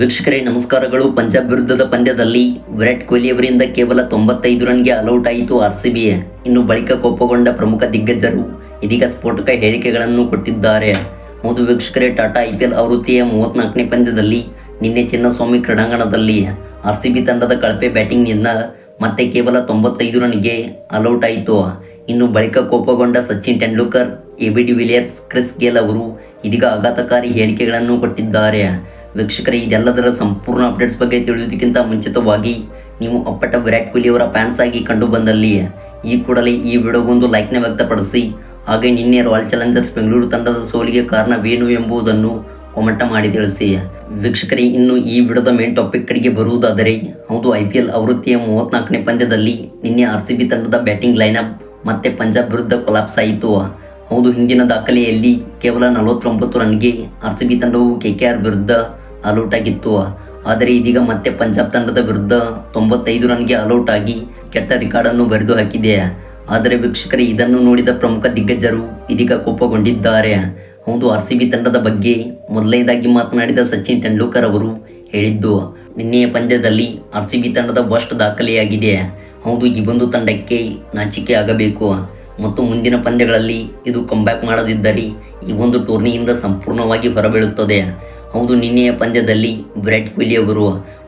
ವೀಕ್ಷಕರೇ, ನಮಸ್ಕಾರಗಳು. ಪಂಜಾಬ್ ವಿರುದ್ಧದ ಪಂದ್ಯದಲ್ಲಿ ವಿರಾಟ್ ಕೊಹ್ಲಿ ಅವರಿಂದ ಕೇವಲ ತೊಂಬತ್ತೈದು ರನ್ಗೆ ಅಲೌಟ್ ಆಯಿತು ಆರ್ ಸಿ ಬಿ ಇನ್ನು ಬಳಿಕ ಕೋಪಗೊಂಡ ಪ್ರಮುಖ ದಿಗ್ಗಜರು ಇದೀಗ ಸ್ಫೋಟಕ ಹೇಳಿಕೆಗಳನ್ನು ಕೊಟ್ಟಿದ್ದಾರೆ. ಹೌದು ವೀಕ್ಷಕರೇ, ಟಾಟಾ ಐ ಪಿ ಎಲ್ ಆವೃತ್ತಿಯ ಮೂವತ್ನಾಲ್ಕನೇ ಪಂದ್ಯದಲ್ಲಿ ನಿನ್ನೆ ಚಿನ್ನಸ್ವಾಮಿ ಕ್ರೀಡಾಂಗಣದಲ್ಲಿ ಆರ್ ಸಿ ಬಿ ತಂಡದ ಕಳಪೆ ಬ್ಯಾಟಿಂಗ್ನಿಂದ ಮತ್ತೆ ಕೇವಲ ತೊಂಬತ್ತೈದು ರನ್ಗೆ ಅಲೌಟ್ ಆಯಿತು. ಇನ್ನು ಬಳಿಕ ಕೋಪಗೊಂಡ Sachin Tendulkar, A B de Villiers, Chris Gayle ಅವರು ಇದೀಗ ಆಘಾತಕಾರಿ ಹೇಳಿಕೆಗಳನ್ನು ಕೊಟ್ಟಿದ್ದಾರೆ. ವೀಕ್ಷಕರೇ, ಇದೆಲ್ಲದರ ಸಂಪೂರ್ಣ ಅಪ್ಡೇಟ್ಸ್ ಬಗ್ಗೆ ತಿಳಿಯೋದಕ್ಕಿಂತ ಮುಂಚಿತವಾಗಿ ನೀವು ಅಪ್ಪಟ ವಿರಾಟ್ ಕೊಹ್ಲಿ ಅವರ ಫ್ಯಾನ್ಸ್ ಆಗಿ ಕಂಡು ಬಂದಲ್ಲಿ ಈ ಕೂಡಲೇ ಈ ವಿಡಿಯೋಗೊಂದು ಲೈಕ್ನ ವ್ಯಕ್ತಪಡಿಸಿ, ಹಾಗೆ ನಿನ್ನೆ ರಾಯಲ್ ಚಾಲೆಂಜರ್ಸ್ ಬೆಂಗಳೂರು ತಂಡದ ಸೋಲಿಗೆ ಕಾರಣವೇನು ಎಂಬುದನ್ನು ಕಾಮೆಂಟ್ ಮಾಡಿ ತಿಳಿಸಿ. ವೀಕ್ಷಕರೇ, ಇನ್ನು ಈ ವಿಡಿಯೋದ ಮೇನ್ ಟಾಪಿಕ್ ಕಡೆಗೆ ಬರುವುದಾದರೆ, ಹೌದು ಐ ಪಿ ಎಲ್ ಆವೃತ್ತಿಯ ಮೂವತ್ನಾಲ್ಕನೇ ಪಂದ್ಯದಲ್ಲಿ ನಿನ್ನೆ ಆರ್ ಸಿ ಬಿ ತಂಡದ ಬ್ಯಾಟಿಂಗ್ ಲೈನಪ್ ಮತ್ತೆ ಪಂಜಾಬ್ ವಿರುದ್ಧ ಕೊಲಾಪ್ಸ್ ಆಯಿತು. ಹೌದು, ಹಿಂದಿನ ದಾಖಲೆಯಲ್ಲಿ ಕೇವಲ ನಲವತ್ತೊಂಬತ್ತು ರನ್ಗೆ ಆರ್ ಸಿ ಬಿ ತಂಡವು ಕೆ ಕೆ ಆರ್ ವಿರುದ್ಧ ಆಲ್ಔಟ್ ಆಗಿತ್ತು ಆದರೆ ಇದೀಗ ಮತ್ತೆ ಪಂಜಾಬ್ ತಂಡದ ವಿರುದ್ಧ ತೊಂಬತ್ತೈದು ರನ್ಗೆ ಆಲ್ಔಟ್ ಆಗಿ ಕೆಟ್ಟ ರೆಕಾರ್ಡನ್ನು ಬರೆದು ಹಾಕಿದೆ. ಆದರೆ ವೀಕ್ಷಕರೇ, ಇದನ್ನು ನೋಡಿದ ಪ್ರಮುಖ ದಿಗ್ಗಜರು ಇದೀಗ ಕೋಪಗೊಂಡಿದ್ದಾರೆ. ಹೌದು, ಆರ್ ಸಿ ಬಿ ತಂಡದ ಬಗ್ಗೆ ಮೊದಲನೇದಾಗಿ ಮಾತನಾಡಿದ ಸಚಿನ್ ತೆಂಡೂಲ್ಕರ್ ಅವರು ಹೇಳಿದ್ದು ನಿನ್ನೆಯ ಪಂದ್ಯದಲ್ಲಿ ಆರ್ ಸಿ ಬಿ ತಂಡದ ಬಸ್ಟ್ ದಾಖಲೆಯಾಗಿದೆ. ಹೌದು, ಈ ಒಂದು ತಂಡಕ್ಕೆ ನಾಚಿಕೆ ಆಗಬೇಕು. ಮತ್ತು ಮುಂದಿನ ಪಂದ್ಯಗಳಲ್ಲಿ ಇದು ಕಂಬ್ಯಾಕ್ ಮಾಡದಿದ್ದರೆ ಈ ಒಂದು ಟೂರ್ನಿಯಿಂದ ಸಂಪೂರ್ಣವಾಗಿ ಹೊರಬೀಳುತ್ತದೆ. ಹೌದು, ನಿನ್ನೆಯ ಪಂದ್ಯದಲ್ಲಿ ವಿರಾಟ್ ಕೊಹ್ಲಿ ಅವರು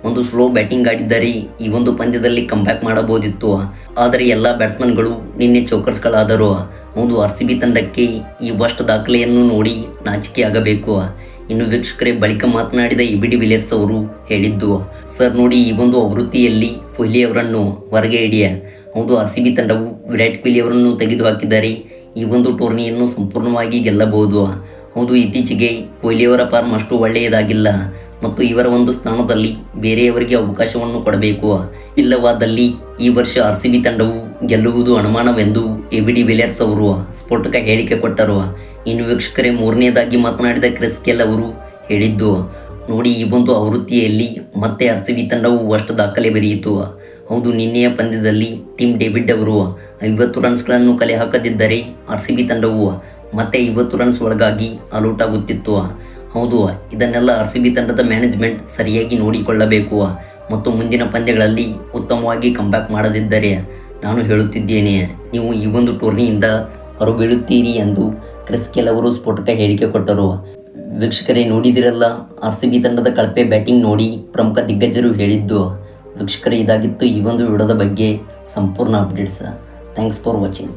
ಒಂದು ಸ್ಲೋ ಬ್ಯಾಟಿಂಗ್ ಆಡಿದ್ದಾರೆ. ಈ ಒಂದು ಪಂದ್ಯದಲ್ಲಿ ಕಂಬ್ಯಾಕ್ ಮಾಡಬಹುದಿತ್ತು. ಆದರೆ ಎಲ್ಲ ಬ್ಯಾಟ್ಸ್ಮನ್ಗಳು ನಿನ್ನೆ ಚೌಕರ್ಸ್ಗಳಾದರೂ ಹೌದು ಆರ್ ಸಿ ಬಿ ತಂಡಕ್ಕೆ ಈ ಬಸ್ಟ್ ದಾಖಲೆಯನ್ನು ನೋಡಿ ನಾಚಿಕೆ ಆಗಬೇಕು ಇನ್ನು ವೀಕ್ಷಕರೇ, ಬಳಿಕ ಮಾತನಾಡಿದ ಇ ಬಿ ಡಿ ವಿಲಿಯರ್ಸ್ ಅವರು ಹೇಳಿದ್ದು, ಸರ್, ನೋಡಿ ಈ ಒಂದು ಆವೃತ್ತಿಯಲ್ಲಿ ಕೊಹ್ಲಿ ಅವರನ್ನು ಹೊರಗೆ ಹಿಡಿಯ. ಹೌದು ಆರ್ ಸಿ ಬಿ ತಂಡವು ವಿರಾಟ್ ಕೊಹ್ಲಿ ಅವರನ್ನು ತೆಗೆದು ಹಾಕಿದರೆ ಈ ಒಂದು ಟೂರ್ನಿಯನ್ನು ಸಂಪೂರ್ಣವಾಗಿ ಗೆಲ್ಲಬಹುದು. ಹೌದು, ಇತ್ತೀಚೆಗೆ ಕೊಹ್ಲಿಯವರ ಫಾರ್ಮ್ ಅಷ್ಟು ಒಳ್ಳೆಯದಾಗಿಲ್ಲ ಮತ್ತು ಇವರ ಒಂದು ಸ್ಥಾನದಲ್ಲಿ ಬೇರೆಯವರಿಗೆ ಅವಕಾಶವನ್ನು ಕೊಡಬೇಕು. ಇಲ್ಲವಾದಲ್ಲಿ ಈ ವರ್ಷ ಆರ್ ಸಿ ಬಿ ತಂಡವು ಗೆಲ್ಲುವುದು ಅನುಮಾನವೆಂದು ಎ ಬಿ ಡಿ ವಿಲಿಯರ್ಸ್ ಅವರು ಸ್ಫೋಟಕ ಹೇಳಿಕೆ ಕೊಟ್ಟರು. ಇನ್ನು ವೀಕ್ಷಕರೇ, ಮೂರನೇದಾಗಿ ಮಾತನಾಡಿದ ಕ್ರಿಸ್ ಕೆಲ್ ಅವರು ಹೇಳಿದ್ದು, ನೋಡಿ, ಈ ಒಂದು ಆವೃತ್ತಿಯಲ್ಲಿ ಮತ್ತೆ ಆರ್ ಸಿ ಬಿ ತಂಡವು ಅಷ್ಟು ದಾಖಲೆ ಬರೆಯಿತು. ಹೌದು, ನಿನ್ನೆಯ ಪಂದ್ಯದಲ್ಲಿ ಟೀಮ್ ಡೇವಿಡ್ ಅವರು ಐವತ್ತು ರನ್ಸ್ಗಳನ್ನು ಕಲೆ ಹಾಕದಿದ್ದರೆ ಆರ್ ಸಿ ಬಿ ತಂಡವು ಮತ್ತೆ ಇವತ್ತು ರನ್ಸ್ ಒಳಗಾಗಿ ಅಲೌಟ್ ಆಗುತ್ತಿತ್ತು ಹೌದು, ಇದನ್ನೆಲ್ಲ ಆರ್ ಸಿ ಬಿ ತಂಡದ ಮ್ಯಾನೇಜ್ಮೆಂಟ್ ಸರಿಯಾಗಿ ನೋಡಿಕೊಳ್ಳಬೇಕು. ಮತ್ತು ಮುಂದಿನ ಪಂದ್ಯಗಳಲ್ಲಿ ಉತ್ತಮವಾಗಿ ಕಂಬ್ಯಾಕ್ ಮಾಡದಿದ್ದರೆ ನಾನು ಹೇಳುತ್ತಿದ್ದೇನೆ, ನೀವು ಈ ಒಂದು ಟೂರ್ನಿಯಿಂದ ಹೊರಬೀಳುತ್ತೀರಿ ಎಂದು ಕ್ರಿಸ್ ಕೆಲವರು ಸ್ಫೋಟಕ ಹೇಳಿಕೆ ಕೊಟ್ಟರು. ವೀಕ್ಷಕರೇ, ನೋಡಿದಿರಲ್ಲ ಆರ್ ಸಿ ಬಿ ತಂಡದ ಕಳಪೆ ಬ್ಯಾಟಿಂಗ್ ನೋಡಿ ಪ್ರಮುಖ ದಿಗ್ಗಜರು ಹೇಳಿದ್ದು. ವೀಕ್ಷಕರೇ, ಇದಾಗಿತ್ತು ಈ ಒಂದು ವಿಡಿಯೋದ ಬಗ್ಗೆ ಸಂಪೂರ್ಣ ಅಪ್ಡೇಟ್ಸ್ ಥ್ಯಾಂಕ್ಸ್ ಫಾರ್ ವಾಚಿಂಗ್